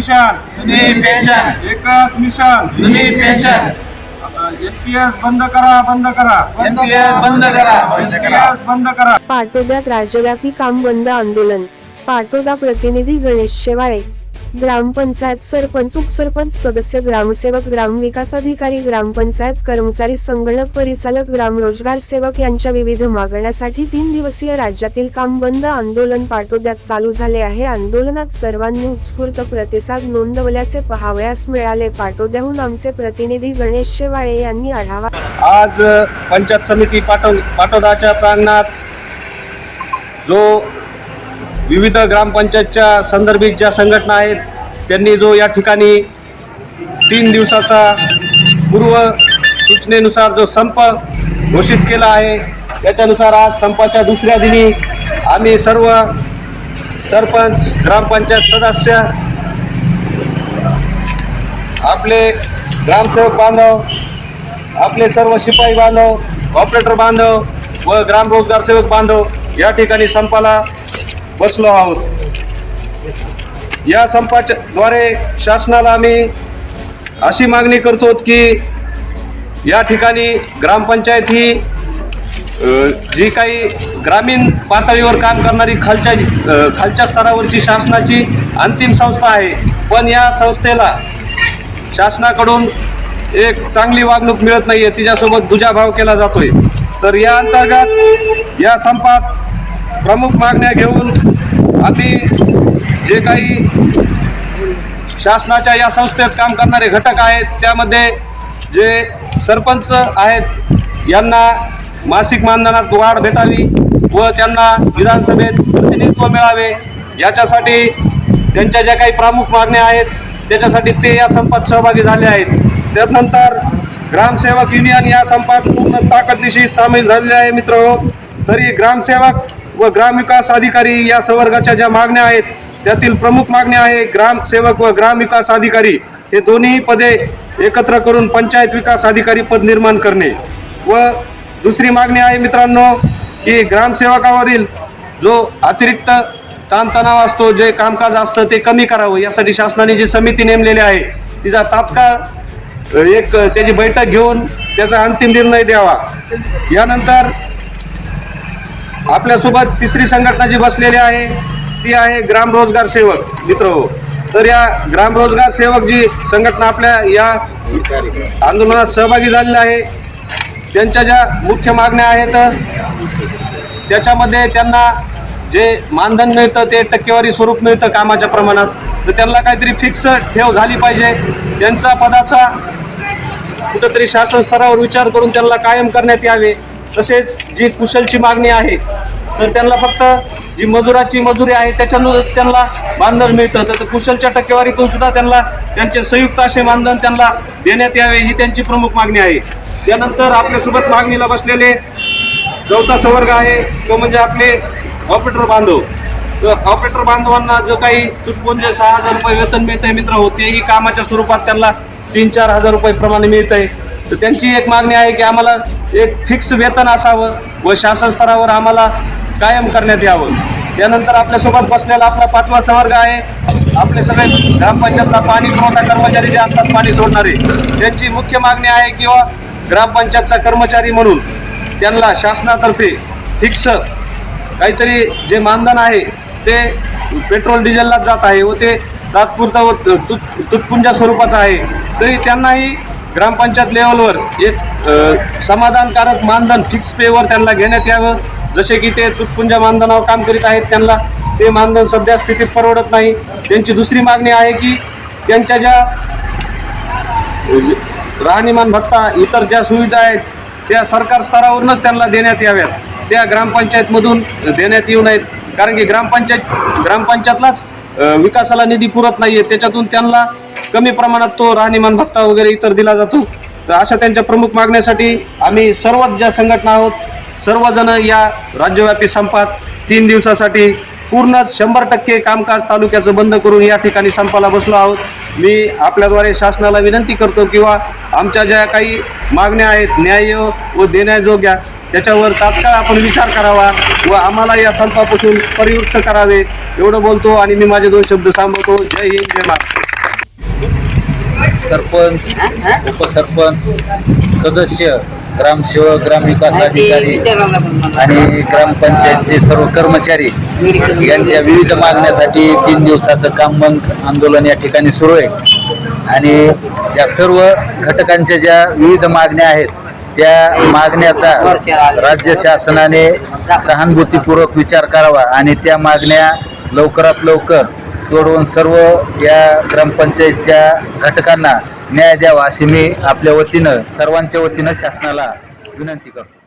किसान जुनी पेन्शन एकच मिशन जुनी पेन्शन एनपीएस बंद करा बंद करा. एनपीएस बंद करा. बंद करा एनपीएस बंद करा. पाटोद्यात राज्यव्यापी काम बंद आंदोलन. पाटोदा प्रतिनिधी गणेश शेवाळे. ग्रामपंचायत सरपंच उपसरपंच सदस्य ग्रामसेवक ग्रामविकास अधिकारी ग्रामपंचायत कर्मचारी संगणक परिचालक ग्रामरोजगार सेवक यांच्या विविध मागण्यासाठी तीन दिवसीय राज्यातील काम बंद आंदोलन पाठोद्यात चालू झाले आहे. आंदोलनात सर्वांनी उत्स्फूर्त प्रतिसाद नोंदवल्याचे पहावयास मिळाले. पाठोद्याहून आमचे प्रतिनिधी गणेश शेवाळे यांनी आढावा आज पंचायत समिती पाटो पाटोदाच्या प्रांगणात जो विविध ग्रामपंचायतच्या संदर्भित ज्या संघटना आहेत त्यांनी जो या ठिकाणी तीन दिवसाचा पूर्व सूचनेनुसार जो संप घोषित केला आहे त्याच्यानुसार आज संपाच्या दुसऱ्या दिनी आम्ही सर्व सरपंच ग्रामपंचायत सदस्य आपले ग्रामसेवक बांधव आपले सर्व शिपाई बांधव ऑपरेटर बांधव व ग्राम रोजगार सेवक बांधव या ठिकाणी संपाला बसलो आहोत. या संपाच्याद्वारे शासनाला आम्ही अशी मागणी करतो की या ठिकाणी ग्रामपंचायत ही जी काही ग्रामीण पातळीवर काम करणारी खालच्या खालच्या स्तरावरची शासनाची अंतिम संस्था आहे. पण या संस्थेला शासनाकडून एक चांगली वागणूक मिळत नाही आहे तिच्यासोबत दुजाभाव केला जातोय. तर या अंतर्गत या संपात प्रमुख मागण्या घेऊन आम्ही जे काही शासनाच्या या संस्थेत काम करणारे घटक आहेत त्यामध्ये जे सरपंच आहेत यांना मासिक मानधनात वाढ भेटावी व त्यांना विधानसभेत प्रतिनिधित्व मिळावे याच्यासाठी त्यांच्या ज्या काही प्रमुख मागण्या आहेत त्याच्यासाठी ते या संपात सहभागी झाले आहेत. त्यानंतर ग्रामसेवक युनियन या संपात पूर्ण ताकदीशी सामील झालेले आहे मित्र हो. तरी ग्रामसेवक व ग्रामविकास अधिकारी या संवर्गाच्या ज्या मागण्या आहेत त्यातील प्रमुख मागण्या आहे ग्रामसेवक व ग्रामविकास अधिकारी. हे दोन्ही पदे एकत्र करून पंचायत विकास अधिकारी पद निर्माण करणे. व दुसरी मागणी आहे मित्रांनो की ग्रामसेवकावरील जो अतिरिक्त ताणतणाव असतो जे कामकाज असतं ते कमी करावं. यासाठी शासनाने जी समिती नेमलेली आहे तिचा तात्काळ एक त्याची बैठक घेऊन त्याचा अंतिम निर्णय द्यावा. यानंतर आपल्यासोबत तिसरी संघटना जी बसलेली आहे. ती आहे ग्राम रोजगार सेवक. मित्र हो. तर या ग्राम रोजगार सेवक जी संघटना आपल्या या आंदोलनात सहभागी झालेल्या आहे त्यांच्या ज्या मुख्य मागण्या आहेत त्याच्यामध्ये त्यांना जे मानधन मिळतं ते टक्केवारी स्वरूप मिळतं कामाच्या प्रमाणात. तर त्यांना काहीतरी फिक्स ठेव झाली पाहिजे. त्यांचा पदाचा कुठंतरी शासन स्तरावर विचार करून त्यांना कायम करण्यात यावे. तसेच जी कुशलची मागणी आहे तर त्यांना फक्त जी मजुराची मजुरी आहे त्याच्यानुसार त्यांना मानधन मिळतं. तर कुशलच्या टक्केवारीतून सुद्धा त्यांना त्यांचे संयुक्त असे मानधन त्यांना देण्यात यावे ही त्यांची प्रमुख मागणी आहे. त्यानंतर आपल्यासोबत मागणीला बसलेले चौथा संवर्ग आहे तो म्हणजे आपले ऑपरेटर बांधव. ऑपरेटर बांधवांना जो काही तुटपुंजे सहा हजार रुपये वेतन मिळत आहे मित्र होते ही कामाच्या स्वरूपात त्यांना तीन चार हजार रुपये प्रमाणे मिळत आहे तर त्यांची एक मागणी आहे की आम्हाला एक फिक्स वेतन असावं व शासन स्तरावर आम्हाला कायम करण्यात यावं. त्यानंतर आपल्यासोबत बसलेला आपला पाचवा संवर्ग आहे. आपले सगळे ग्रामपंचायतला पाणी पुरवठा कर्मचारी जे असतात पाणी सोडणारे त्यांची मुख्य मागणी आहे किंवा ग्रामपंचायतचा कर्मचारी म्हणून त्यांना शासनातर्फे फिक्स काहीतरी जे मानधन आहे ते पेट्रोल डिझेललाच जात आहे व ते तात्पुरतं व तुटपुंजा स्वरूपाचं आहे. तरी त्यांनाही ग्रामपंचायत लेवलवर एक समाधानकारक मानधन फिक्स पेवर त्यांना घेण्यात यावं. जसे की ते तुटपुंजा मानधनावर काम करीत आहेत त्यांना. ते मानधन सध्या स्थितीत परवडत नाही. त्यांची दुसरी मागणी आहे की त्यांच्या ज्या राहणीमान भत्ता इतर ज्या सुविधा आहेत त्या सरकार स्तरावरूनच त्यांना देण्यात याव्यात. त्या ग्रामपंचायतमधून देण्यात येऊ नयेत. कारण की ग्रामपंचायत ग्रामपंचायतलाच विकासाला निधी पुरत नाही आहे त्याच्यातून त्यांना कमी प्रमाणात तो राहणीमान भत्ता वगैरे इतर दिला जातो. तर अशा त्यांच्या प्रमुख मागण्यासाठी आम्ही सर्वच ज्या संघटना आहोत सर्वजण या राज्यव्यापी संपात तीन दिवसासाठी पूर्ण शंभर टक्के कामकाज तालुक्याचं बंद करून या ठिकाणी संपाला बसलो आहोत. मी आपल्याद्वारे शासनाला विनंती करतो किंवा आमच्या ज्या काही मागण्या आहेत न्याय व देण्याजोग्या त्याच्यावर तात्काळ आपण विचार करावा व आम्हाला या संपापासून परिवृत्त करावे एवढं बोलतो आणि मी माझे दोन शब्द सांभाळतो जय हिंद जय महाराष्ट्र. सरपंच उपसरपंच सदस्य ग्रामसेवक ग्रामविकास अधिकारी आणि ग्रामपंचायतचे सर्व कर्मचारी. यांच्या विविध मागण्यासाठी तीन दिवसाचं काम बंद आंदोलन या ठिकाणी सुरू आहे. आणि या सर्व घटकांच्या ज्या विविध मागण्या आहेत त्या मागण्याचा राज्य शासनाने सहानुभूतीपूर्वक विचार करावा आणि त्या मागण्या लवकरात लवकर सोडवून सर्व या ग्रामपंचायतच्या घटकांना न्याय द्यावा अशी मी आपल्या वतीनं सर्वांच्या वतीनं शासनाला विनंती करतो.